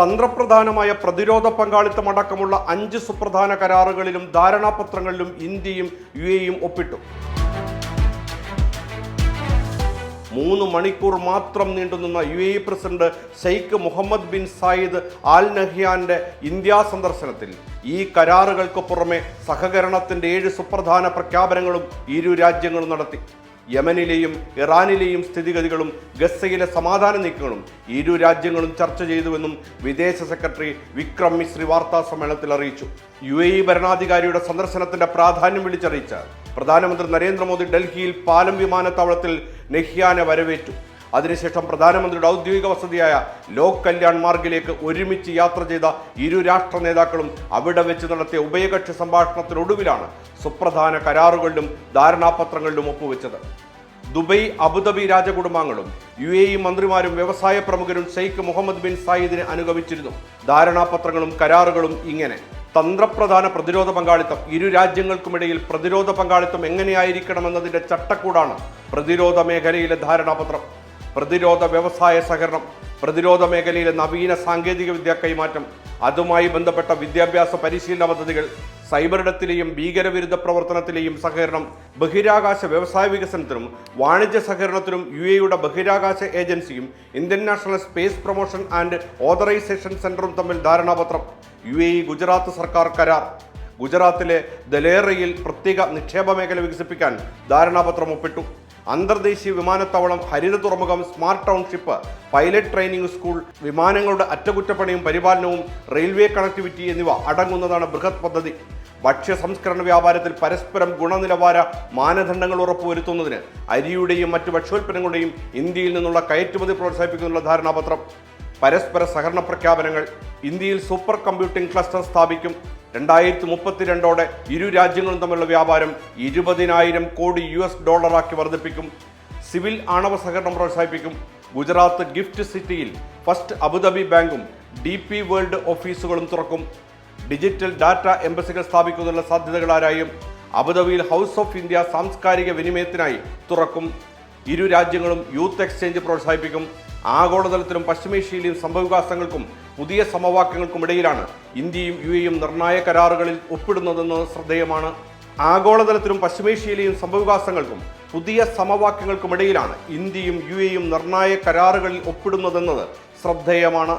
തന്ത്രപ്രധാനമായ പ്രതിരോധ പങ്കാളിത്തം അടക്കമുള്ള അഞ്ച് സുപ്രധാന കരാറുകളിലും ധാരണാപത്രങ്ങളിലും ഇന്ത്യയും യു എയും ഒപ്പിട്ടു. മൂന്ന് മണിക്കൂർ മാത്രം നീണ്ടുനിന്ന U A president Sheikh Mohamed bin Zayed Al നഹ്യാന്റെ India സന്ദർശനത്തിൽ ഈ കരാറുകൾക്ക് പുറമെ സഹകരണത്തിന്റെ ഏഴ് സുപ്രധാന പ്രഖ്യാപനങ്ങളും ഇരു രാജ്യങ്ങളും നടത്തി. യമനിലെയും ഇറാനിലെയും സ്ഥിതിഗതികളും ഗസയിലെ സമാധാന നീക്കങ്ങളും ഇരു രാജ്യങ്ങളും ചർച്ച ചെയ്തുവെന്നും വിദേശ സെക്രട്ടറി വിക്രം മിശ്രി വാർത്താ സമ്മേളനത്തിൽ അറിയിച്ചു. യു എ ഇ ഭരണാധികാരിയുടെ സന്ദർശനത്തിന്റെ പ്രാധാന്യം വിളിച്ചറിയിച്ച പ്രധാനമന്ത്രി നരേന്ദ്രമോദി ഡൽഹിയിൽ പാലം വിമാനത്താവളത്തിൽ നെഹ്യാനെ വരവേറ്റു. അതിനുശേഷം പ്രധാനമന്ത്രിയുടെ ഔദ്യോഗിക വസതിയായ ലോക് കല്യാൺ മാർഗിലേക്ക് ഒരുമിച്ച് യാത്ര ചെയ്ത ഇരു രാഷ്ട്ര നേതാക്കളും അവിടെ വെച്ച് നടത്തിയ ഉഭയകക്ഷി സംഭാഷണത്തിനൊടുവിലാണ് സുപ്രധാന കരാറുകളിലും ധാരണാപത്രങ്ങളിലും ഒപ്പുവെച്ചത്. ദുബൈ അബുദാബി രാജകുടുംബാംഗങ്ങളും യു എ ഇ മന്ത്രിമാരും വ്യവസായ പ്രമുഖരും ഷെയ്ഖ് മുഹമ്മദ് ബിൻ സായിദിനെ അനുഗമിച്ചിരുന്നു. ധാരണാപത്രങ്ങളും കരാറുകളും ഇങ്ങനെ. തന്ത്രപ്രധാന പ്രതിരോധ പങ്കാളിത്തം ഇരു രാജ്യങ്ങൾക്കുമിടയിൽ പ്രതിരോധ പങ്കാളിത്തം എങ്ങനെയായിരിക്കണമെന്നതിന്റെ ചട്ടക്കൂടാണ് പ്രതിരോധ മേഖലയിലെ ധാരണാപത്രം. പ്രതിരോധ വ്യവസായ സഹകരണം പ്രതിരോധ മേഖലയിലെ നവീന സാങ്കേതികവിദ്യ കൈമാറ്റം അതുമായി ബന്ധപ്പെട്ട വിദ്യാഭ്യാസ പരിശീലന പദ്ധതികൾ സൈബറിടത്തിലെയും ഭീകരവിരുദ്ധ പ്രവർത്തനത്തിലെയും സഹകരണം ബഹിരാകാശ വ്യവസായ വികസനത്തിനും വാണിജ്യ സഹകരണത്തിനും യു എയുടെ ബഹിരാകാശ ഏജൻസിയും Indian national space promotion and authorisation സെന്ററും തമ്മിൽ ധാരണാപത്രം യു എ ഗുജറാത്ത് സർക്കാർ കരാർ. ഗുജറാത്തിലെ ദലേറയിൽ പ്രത്യേക നിക്ഷേപ മേഖല വികസിപ്പിക്കാൻ ധാരണാപത്രം ഒപ്പിട്ടു. അന്തർദേശീയ വിമാനത്താവളം ഹരിത തുറമുഖം smart township pilot training school വിമാനങ്ങളുടെ അറ്റകുറ്റപ്പണിയും പരിപാലനവും റെയിൽവേ കണക്ടിവിറ്റി എന്നിവ അടങ്ങുന്നതാണ് ബൃഹത് പദ്ധതി. ഭക്ഷ്യ സംസ്കരണ വ്യാപാരത്തിൽ പരസ്പരം ഗുണനിലവാര മാനദണ്ഡങ്ങൾ ഉറപ്പുവരുത്തുന്നതിന് അരിയുടെയും മറ്റു ഭക്ഷ്യോൽപ്പന്നങ്ങളുടെയും ഇന്ത്യയിൽ നിന്നുള്ള കയറ്റുമതി പ്രോത്സാഹിപ്പിക്കുന്നതിനുള്ള ധാരണാപത്രം. പരസ്പര സഹകരണ പ്രഖ്യാപനങ്ങൾ. ഇന്ത്യയിൽ സൂപ്പർ കമ്പ്യൂട്ടിംഗ് ക്ലസ്റ്റർ സ്ഥാപിക്കും. രണ്ടായിരത്തി മുപ്പത്തിരണ്ടോടെ ഇരു രാജ്യങ്ങളും തമ്മിലുള്ള വ്യാപാരം ഇരുപതിനായിരം കോടി യു എസ് ഡോളറാക്കി വർദ്ധിപ്പിക്കും. സിവിൽ ആണവ സഹകരണം പ്രോത്സാഹിപ്പിക്കും. ഗുജറാത്ത് ഗിഫ്റ്റ് സിറ്റിയിൽ ഫസ്റ്റ് അബുദാബി ബാങ്കും ഡി പി വേൾഡ് ഓഫീസുകളും തുറക്കും. ഡിജിറ്റൽ ഡാറ്റ എംബസികൾ സ്ഥാപിക്കുന്നതിനുള്ള സാധ്യതകൾ ആരായും അബുദാബിയിൽ ഹൗസ് ഓഫ് ഇന്ത്യ സാംസ്കാരിക വിനിമയത്തിനായി തുറക്കും. ഇരു രാജ്യങ്ങളും യൂത്ത് എക്സ്ചേഞ്ച് പ്രോത്സാഹിപ്പിക്കും. ആഗോളതലത്തിലും പശ്ചിമേഷ്യയിലെയും സംഭവവികാസങ്ങൾക്കും പുതിയ സമവാക്യങ്ങൾക്കും ഇടയിലാണ് ഇന്ത്യയും യു എയും നിർണായക കരാറുകളിൽ ഒപ്പിടുന്നതെന്ന് ശ്രദ്ധേയമാണ്. ആഗോളതലത്തിലും പശ്ചിമേഷ്യയിലെയും സംഭവവികാസങ്ങൾക്കും പുതിയ സമവാക്യങ്ങൾക്കും ഇടയിലാണ് ഇന്ത്യയും യു എയും നിർണായക കരാറുകളിൽ ഒപ്പിടുന്നതെന്നത് ശ്രദ്ധേയമാണ്.